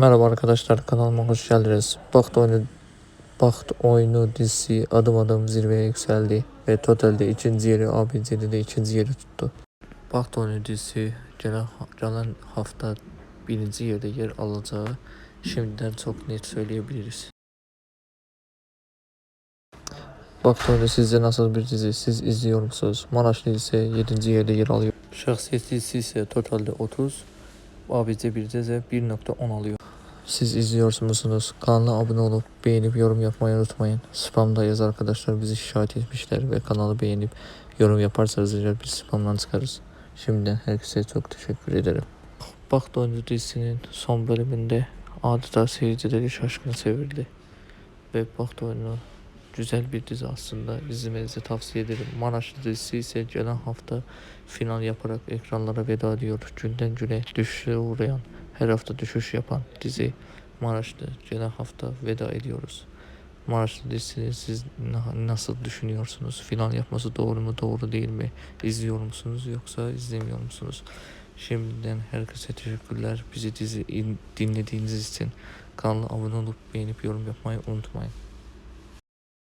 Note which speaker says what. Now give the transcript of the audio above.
Speaker 1: Merhaba arkadaşlar kanalıma hoş geldiniz. Baht oyunu Baht oyunu dizisi adım adım zirveye yükseldi ve totalde ikinci yeri ABC'de ikinci yeri tuttu. Baht oyunu dizisi gelen, hafta birinci yerde yer alacağı şimdiden çok net söyleyebiliriz. Oyunu sizce nasıl bir dizi? Siz izliyor musunuz? Maraşlı ise 7. yerde yer alıyor. Şahsiyet dizisi ise totalde 30, ABC 1'de de 1.10 alıyor. Siz izliyor musunuz? Kanala abone olup beğenip yorum yapmayı unutmayın. Spamda yaz arkadaşlar bizi şikayet etmişler ve kanalı beğenip yorum yaparsanız eğer bir spamdan çıkarız. Şimdiden herkese çok teşekkür ederim. Baht Oyuncu dizisinin son bölümünde adeta seyircileri şaşkın çevirdi. Ve Baht Oyunu güzel bir dizi aslında izlemenizi tavsiye ederim. Maraşlı dizisi ise gelen hafta final yaparak ekranlara veda ediyor. Günden güne düşüşe uğrayan, her hafta düşüş yapan dizi Maraşlı gelen hafta veda ediyoruz. Maraşlı dizisini siz na- nasıl düşünüyorsunuz? Final yapması doğru mu doğru değil mi? İzliyor musunuz yoksa izlemiyor musunuz? Şimdiden herkese teşekkürler. Bizi dizi dinlediğiniz için kanala abone olup beğenip yorum yapmayı unutmayın.